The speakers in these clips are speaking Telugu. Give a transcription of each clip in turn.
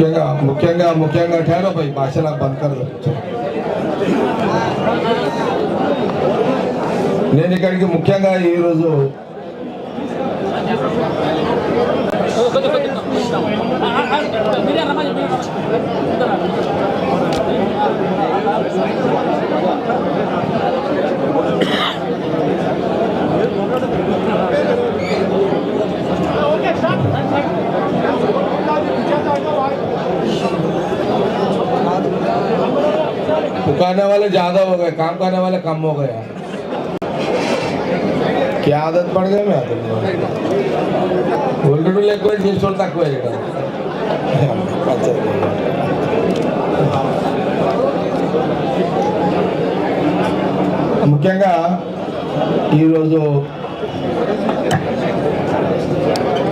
ముఖ్యంగా ముఖ్యంగా ముఖ్యంగా ఠేరాపై భాషలా బతకరు నేను ఇక్కడికి ముఖ్యంగా ఈరోజు हो गए काम करने वाले कम हो गए क्या आदत पड़ गई मैं ఒళ్ళు ఎక్కువ చేసేవాళ్ళు తక్కువ ఇక్కడ ముఖ్యంగా ఈరోజు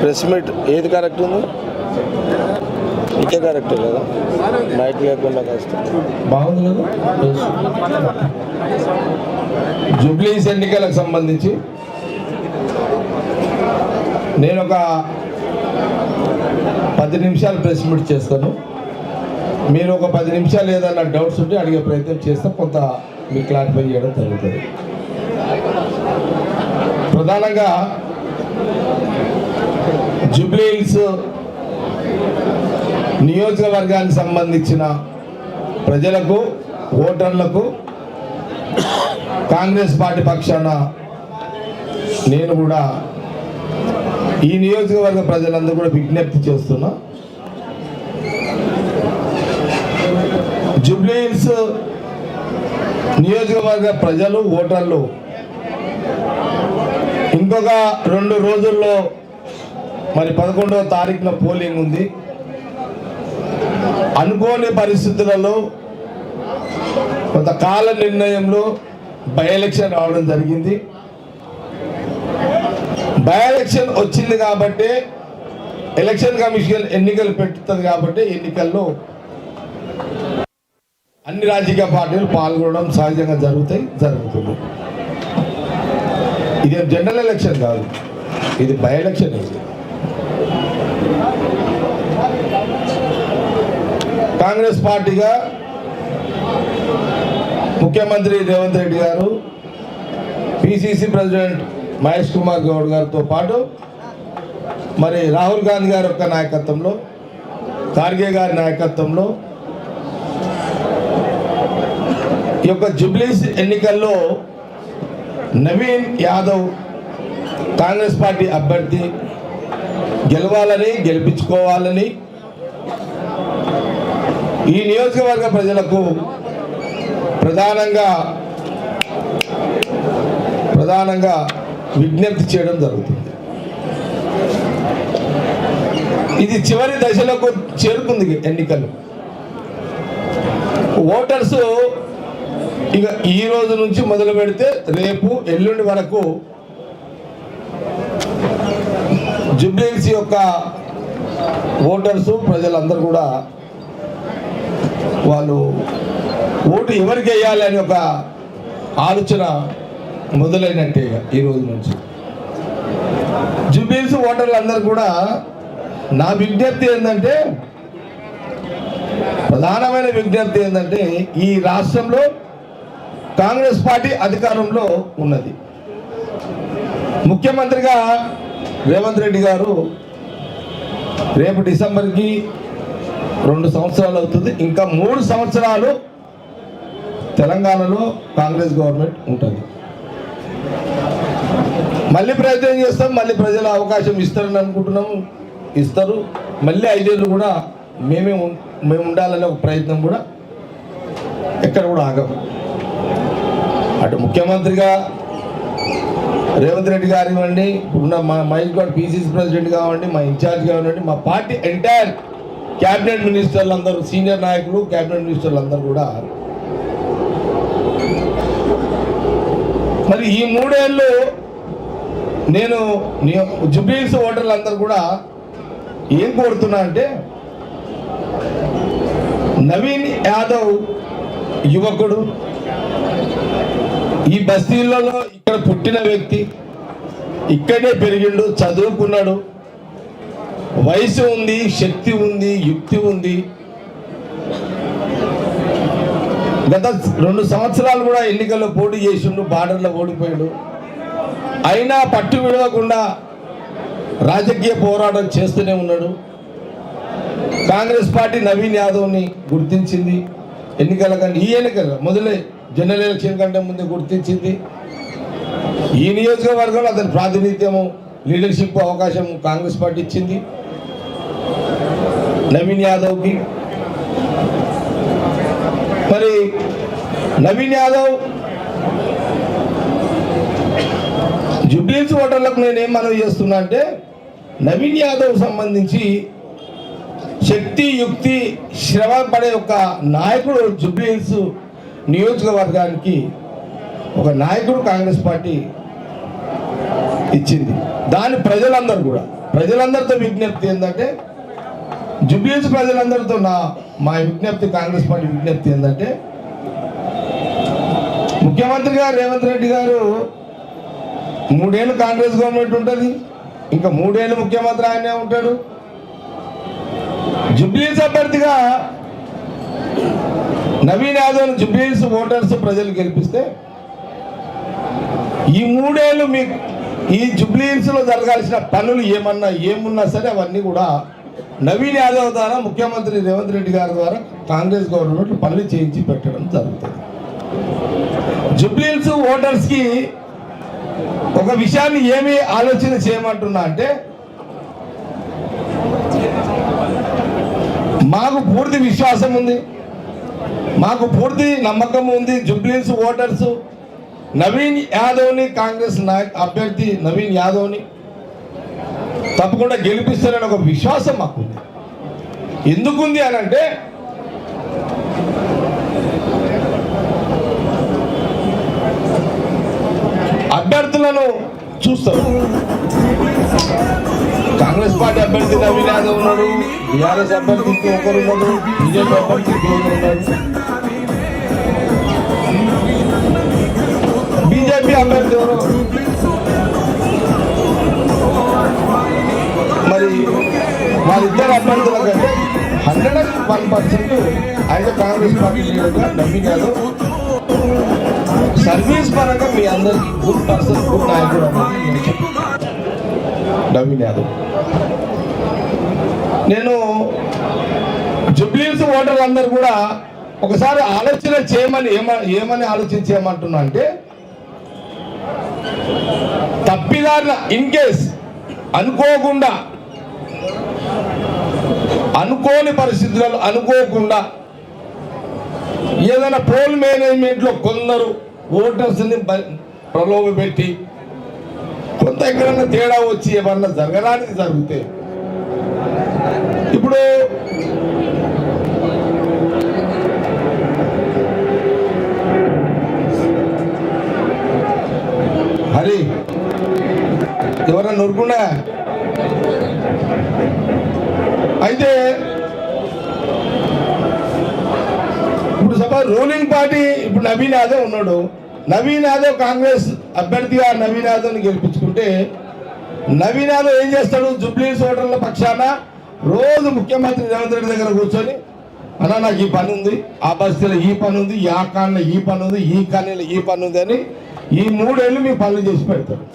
ప్రెస్ మీట్ ఏది కరెక్ట్ ఉంది ఇకే కరెక్ట్ కదా. నైట్ లేకుండా కష్టం బాగుంది జూబ్లీస్ ఎన్నికలకు సంబంధించి నేను ఒక పది నిమిషాలు ప్రెస్ మీట్ చేస్తాను. మీరు ఒక పది నిమిషాలు ఏదైనా డౌట్స్ ఉంటే అడిగే ప్రయత్నం చేస్తే కొంత మీకు క్లారిఫై చేయడం జరుగుతుంది. ప్రధానంగా జూబ్లీ హిల్స్ నియోజకవర్గానికి సంబంధించిన ప్రజలకు ఓటర్లకు కాంగ్రెస్ పార్టీ పక్షాన నేను కూడా ఈ నియోజకవర్గ ప్రజలందరూ కూడా విజ్ఞప్తి చేస్తున్నా. జూబ్లీహిల్స్ నియోజకవర్గ ప్రజలు ఓటర్లు ఇంకొక రెండు రోజుల్లో మరి పదకొండవ తారీఖున పోలింగ్ ఉంది. అనుకోని పరిస్థితులలో కొంత కాల నిర్ణయంలో బై ఎలక్షన్ రావడం జరిగింది. బై ఎలక్షన్ వచ్చింది కాబట్టి ఎలక్షన్ కమిషన్ ఎన్నికలు పెట్టుతుంది కాబట్టి ఎన్నికల్లో అన్ని రాజకీయ పార్టీలు పాల్గొనడం సహజంగా జరుగుతాయి జరుగుతుంది. ఇది జనరల్ ఎలక్షన్ కాదు. ఇది బై ఎలక్షన్ ఇది. కాంగ్రెస్ పార్టీగా ముఖ్యమంత్రి రేవంత్ రెడ్డి గారు పిసిసి ప్రెసిడెంట్ మహేష్ కుమార్ గౌడ్ గారితో పాటు మరి రాహుల్ గాంధీ గారి యొక్క నాయకత్వంలో ఖార్గే గారి నాయకత్వంలో ఈ యొక్క జుబ్లీస్ ఎన్నికల్లో నవీన్ యాదవ్ కాంగ్రెస్ పార్టీ అభ్యర్థి గెలవాలని గెలిపించుకోవాలని ఈ నియోజకవర్గ ప్రజలకు ప్రధానంగా ప్రధానంగా విజ్ఞప్తి చేయడం జరుగుతుంది. ఇది చివరి దశలకు చేరుకుంది ఎన్నికలు. ఓటర్స్ ఇక ఈ రోజు నుంచి మొదలు పెడితే రేపు ఎల్లుండి వరకు జుబ్లీస్ యొక్క ఓటర్స్ ప్రజలందరూ కూడా వాళ్ళు ఓటు ఎవరికి వేయాలి అని ఒక ఆలోచన మొదలైనట్టే ఈ రోజు నుంచి. జుబీల్స్ ఓటర్లు అందరు కూడా నా విజ్ఞప్తి ఏంటంటే ప్రధానమైన విజ్ఞప్తి ఏంటంటే ఈ రాష్ట్రంలో కాంగ్రెస్ పార్టీ అధికారంలో ఉన్నది. ముఖ్యమంత్రిగా రేవంత్ రెడ్డి గారు రేపు డిసెంబర్కి రెండు సంవత్సరాలు అవుతుంది. ఇంకా మూడు సంవత్సరాలు తెలంగాణలో కాంగ్రెస్ గవర్నమెంట్ ఉంటుంది. మళ్ళీ ప్రయత్నం చేస్తాం. మళ్ళీ ప్రజల అవకాశం ఇస్తారని అనుకుంటున్నాము ఇస్తారు. మళ్ళీ ఐదేళ్ళు కూడా మేమే మేము ఉండాలనే ఒక ప్రయత్నం కూడా ఎక్కడ కూడా ఆగము అటు ముఖ్యమంత్రిగా రేవంత్ రెడ్డి గారు ఇవ్వండి. ఉన్న మా మహేష్ గౌడ్ పీసీసీ ప్రెసిడెంట్ కావండి మా ఇన్ఛార్జ్ కానివ్వండి మా పార్టీ ఎంటైర్ క్యాబినెట్ మినిస్టర్లు అందరూ సీనియర్ నాయకులు క్యాబినెట్ మినిస్టర్లు అందరూ కూడా మరి ఈ మూడేళ్ళు నేను జుబ్లీస్ ఓటర్లు అందరూ కూడా ఏం కోరుతున్నా అంటే నవీన్ యాదవ్ యువకుడు ఈ బస్తీలలో ఇక్కడ పుట్టిన వ్యక్తి ఇక్కడే పెరిగిండు చదువుకున్నాడు వయసు ఉంది శక్తి ఉంది యుక్తి ఉంది. గత రెండు సంవత్సరాలు కూడా ఎన్నికల్లో పోటీ చేసిండు బార్డర్లో ఓడిపోయాడు. అయినా పట్టు విడవకుండా రాజకీయ పోరాటం చేస్తూనే ఉన్నాడు. కాంగ్రెస్ పార్టీ నవీన్ యాదవ్ని గుర్తించింది. ఎన్నికల కంటే ఈ ఎన్నికల మొదలై జనరల్ ఎలక్షన్ కంటే ముందే గుర్తించింది. ఈ నియోజకవర్గంలో అతని ప్రాతినిధ్యము లీడర్షిప్ అవకాశం కాంగ్రెస్ పార్టీ ఇచ్చింది. నవీన్ యాదవ్కి. మరి నవీన్ యాదవ్ జుబ్లీస్ ఓటర్లకు నేనేం మనవి చేస్తున్నా అంటే నవీన్ యాదవ్ సంబంధించి శక్తి యుక్తి శ్రమ పడే ఒక నాయకుడు జుబ్లీస్ నియోజకవర్గానికి ఒక నాయకుడు కాంగ్రెస్ పార్టీ ఇచ్చింది. దాని ప్రజలందరూ కూడా ప్రజలందరితో విజ్ఞప్తి ఏంటంటే జుబ్లీస్ ప్రజలందరితో నా మా విజ్ఞప్తి కాంగ్రెస్ పార్టీ విజ్ఞప్తి ఏంటంటే ముఖ్యమంత్రి గారు రేవంత్ రెడ్డి గారు మూడేళ్ళు కాంగ్రెస్ గవర్నమెంట్ ఉంటుంది ఇంకా మూడేళ్ళు ముఖ్యమంత్రి ఆయనే ఉంటాడు. జుబ్లీస్ అభ్యర్థిగా నవీన్ యాదవ్ జుబ్లీస్ ఓటర్స్ ప్రజలు గెలిపిస్తే ఈ మూడేళ్ళు మీ ఈ జుబ్లీన్స్లో జరగాల్సిన పనులు ఏమన్నా ఏమున్నా సరే అవన్నీ కూడా నవీన్ యాదవ్ ద్వారా ముఖ్యమంత్రి రేవంత్ రెడ్డి గారి ద్వారా కాంగ్రెస్ గవర్నమెంట్ పనులు చేయించి పెట్టడం జరుగుతుంది. జుబ్లీస్ ఓటర్స్కి ఒక విషయాన్ని ఏమి ఆలోచన చేయమంటున్నా అంటే మాకు పూర్తి విశ్వాసం ఉంది మాకు పూర్తి నమ్మకం ఉంది. జుబ్లీన్స్ ఓటర్స్ నవీన్ యాదవ్ని కాంగ్రెస్ నాయక్ అభ్యర్థి నవీన్ యాదవ్ని తప్పకుండా గెలిపిస్తారని ఒక విశ్వాసం మాకుంది. ఎందుకుంది అని అంటే అభ్యర్థులను చూస్తారు. కాంగ్రెస్ పార్టీ అభ్యర్థి నవీన్ యాదవ్ ఉన్నాడు బీఆర్ఎస్ అభ్యర్థి ఇంకొకరు ఉన్నాడు బీజేపీ అభ్యర్థి ఇంకొకరు ఉన్నాడు. బీజేపీ అభ్యర్థి ఎవరు? మరి వాళ్ళిద్దరు అభ్యర్థుల కంటే హండ్రెడ్ అండ్ వన్ పర్సెంట్ అయితే కాంగ్రెస్ పార్టీ లీడర్గా సర్వీస్ పరంగా మీ అందరికి గుడ్ పర్సన్ గుడ్ నాయకుడు అనేది నేను నవీన్ యాదవ్ నేను జుబ్లీస్ ఓటర్లు అందరు కూడా ఒకసారి ఆలోచన చేయమని ఏమ ఏమని ఆలోచన చేయమంటున్నా అంటే తప్పిదారిన ఇన్ కేస్ అనుకోకుండా అనుకోని పరిస్థితులలో అనుకోకుండా ఏదైనా పోల్ మేనేజ్మెంట్లో కొందరు ఓటర్స్ని బ- ప్రలోభ పెట్టి కొంత ఎక్కడన్నా తేడా వచ్చి ఏమన్నా జరగడానికి జరిగితే ఇప్పుడు నవీన్ యాదవ్ ఉన్నాడు. నవీన్ యాదవ్ కాంగ్రెస్ అభ్యర్థిగా నవీన్ యాదవ్ని గెలిపించుకుంటే నవీన్ యాదవ్ ఏం చేస్తాడు? జుబ్లీ ఓటర్ల పక్షాన రోజు ముఖ్యమంత్రి రేవంత్ రెడ్డి దగ్గర కూర్చొని అన్న నాకు ఈ పని ఉంది. ఆ బస్తీలో ఈ పని ఉంది. ఆ కాలనీలో ఈ పని ఉంది. ఈ కాలనీలో ఈ పని ఉంది అని ఈ మూడేళ్ళు మీ పనులు చేసి పెడతారు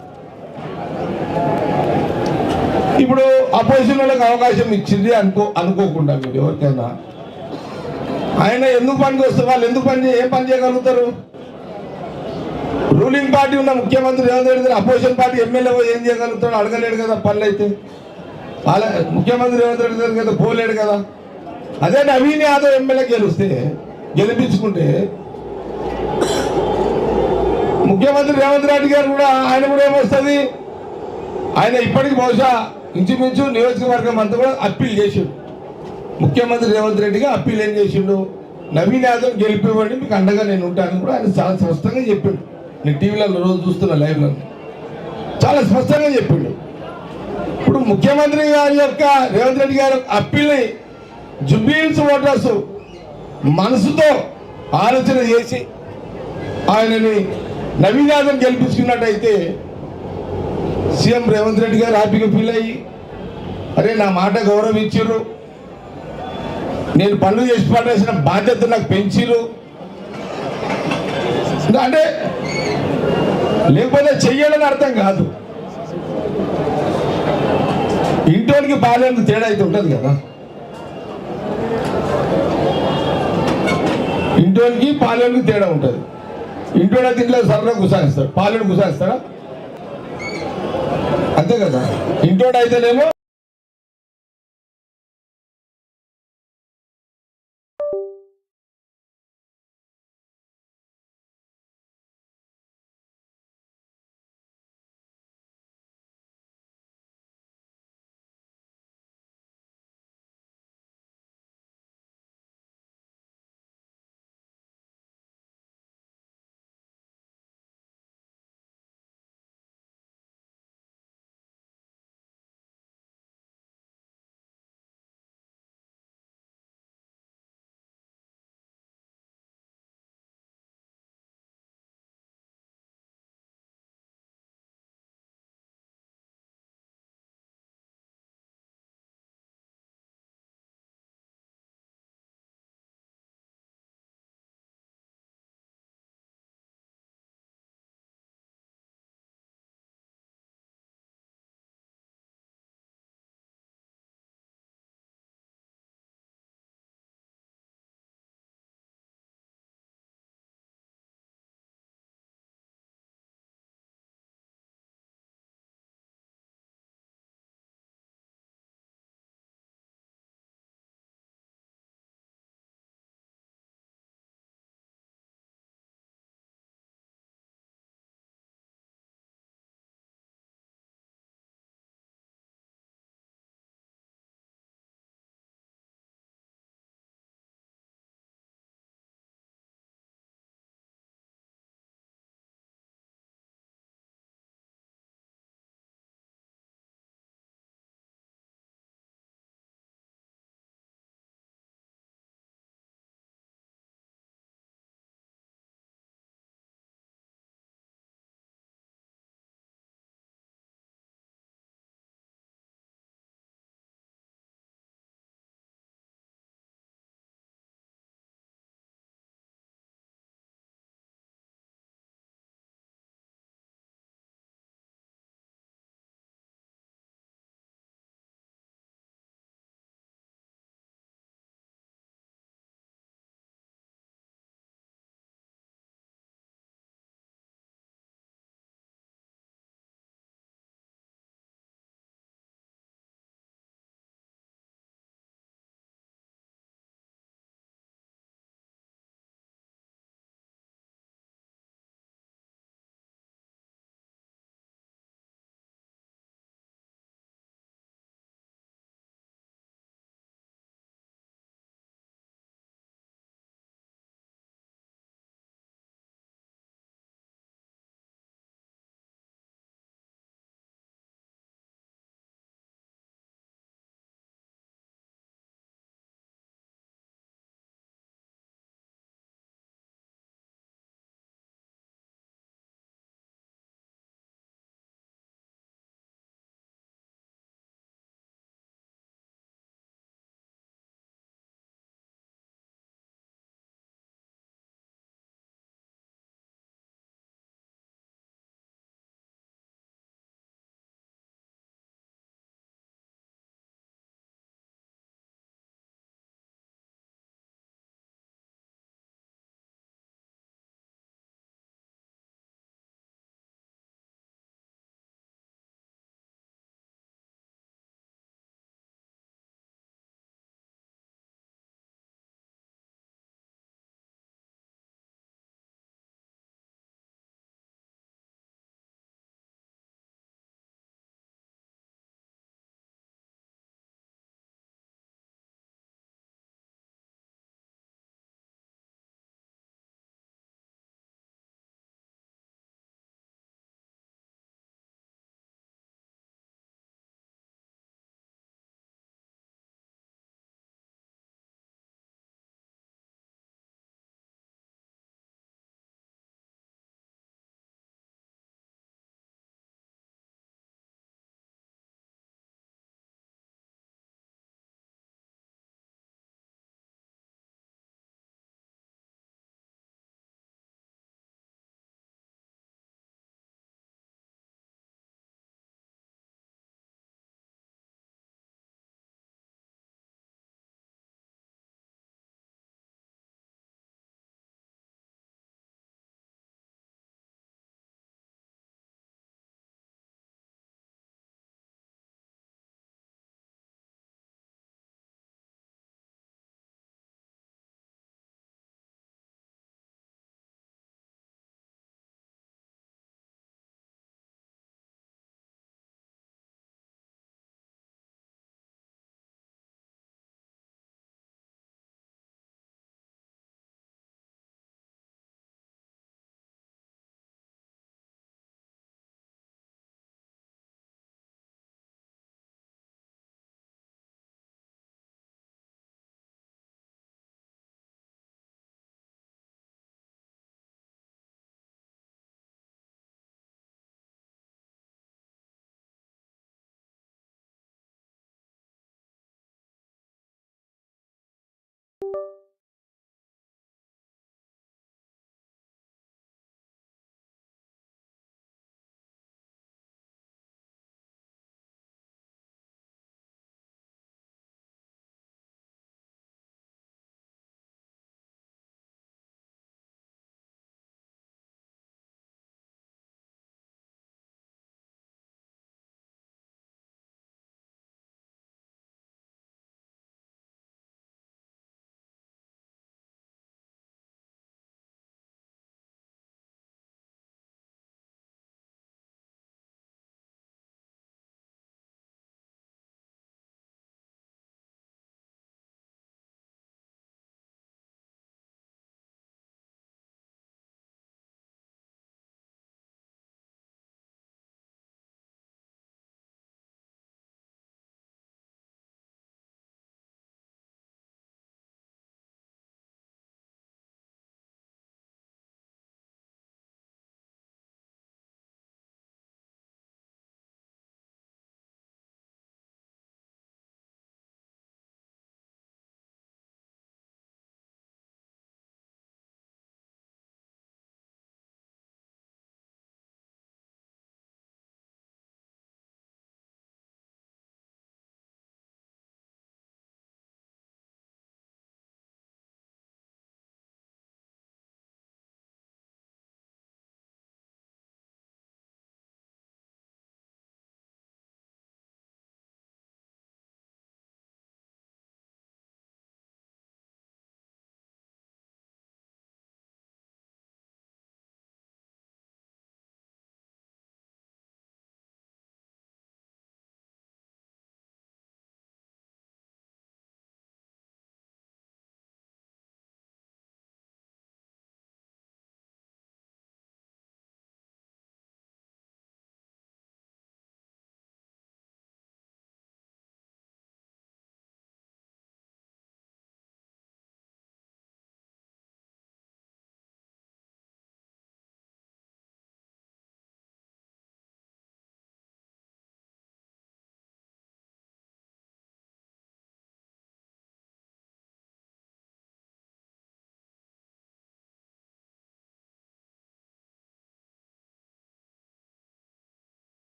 ఇప్పుడు అపోజిషన్ వాళ్ళకి అవకాశం ఇచ్చింది అనుకో అనుకోకుండా మీరు ఎవరికైనా. ఆయన ఎందుకు పనికి వస్తే వాళ్ళు ఎందుకు పని చే- ఏం పని చేయగలుగుతారు? రూలింగ్ పార్టీ ఉన్న ముఖ్యమంత్రి Revanth Reddy opposition party MLA ఏం చేయగలుగుతాడు? అడగలేడు కదా పనులు అయితే వాళ్ళ ముఖ్యమంత్రి రేవంత్ రెడ్డి గారి కదా పోలేడు కదా. అదే నవీన్ యాదవ్ ఎమ్మెల్యే గెలిస్తే గెలిపించుకుంటే ముఖ్యమంత్రి రేవంత్ రెడ్డి గారు కూడా ఆయన కూడా ఏమొస్తుంది? ఆయన ఇప్పటికి బహుశా ఇంచుమించు నియోజకవర్గం అంతా కూడా అప్పీల్ చేసిండు. ముఖ్యమంత్రి రేవంత్ రెడ్డిగా అప్పీల్ ఏం చేసిండు? నవీన్ యాదవ్ గెలిపివ్వండి మీకు అండగా నేను ఉంటానని కూడా ఆయన చాలా స్పష్టంగా చెప్పిండు. నేను టీవీలలో రోజు చూస్తున్న లైవ్లో చాలా స్పష్టంగా చెప్పిండు. ఇప్పుడు ముఖ్యమంత్రి గారి యొక్క రేవంత్ రెడ్డి గారి అప్పీల్ని జుబ్లీన్స్ ఓటర్స్ మనసుతో ఆలోచన చేసి ఆయనని నవీన్ యాదవ్ గెలిపించుకున్నట్టయితే సీఎం రేవంత్ రెడ్డి గారు హ్యాపీగా ఫీల్ అయ్యి అరే నా మాట గౌరవం నేను పనులు చేసి పడేసిన బాధ్యత నాకు పెంచిర్రు. అంటే లేకపోతే చెయ్యాలని అర్థం కాదు. ఇంటోనికి బాగాలేదు తేడా అయితే ఉంటుంది కదా. ఇంటోనికి పాలేనికి తేడా ఉంటుంది. ఇంటోడ తింటే సరదా గుసాయిస్తాడు పాలేడు గుసాయిస్తాడా అంతే కదా. ఇంటోడైతేనేమో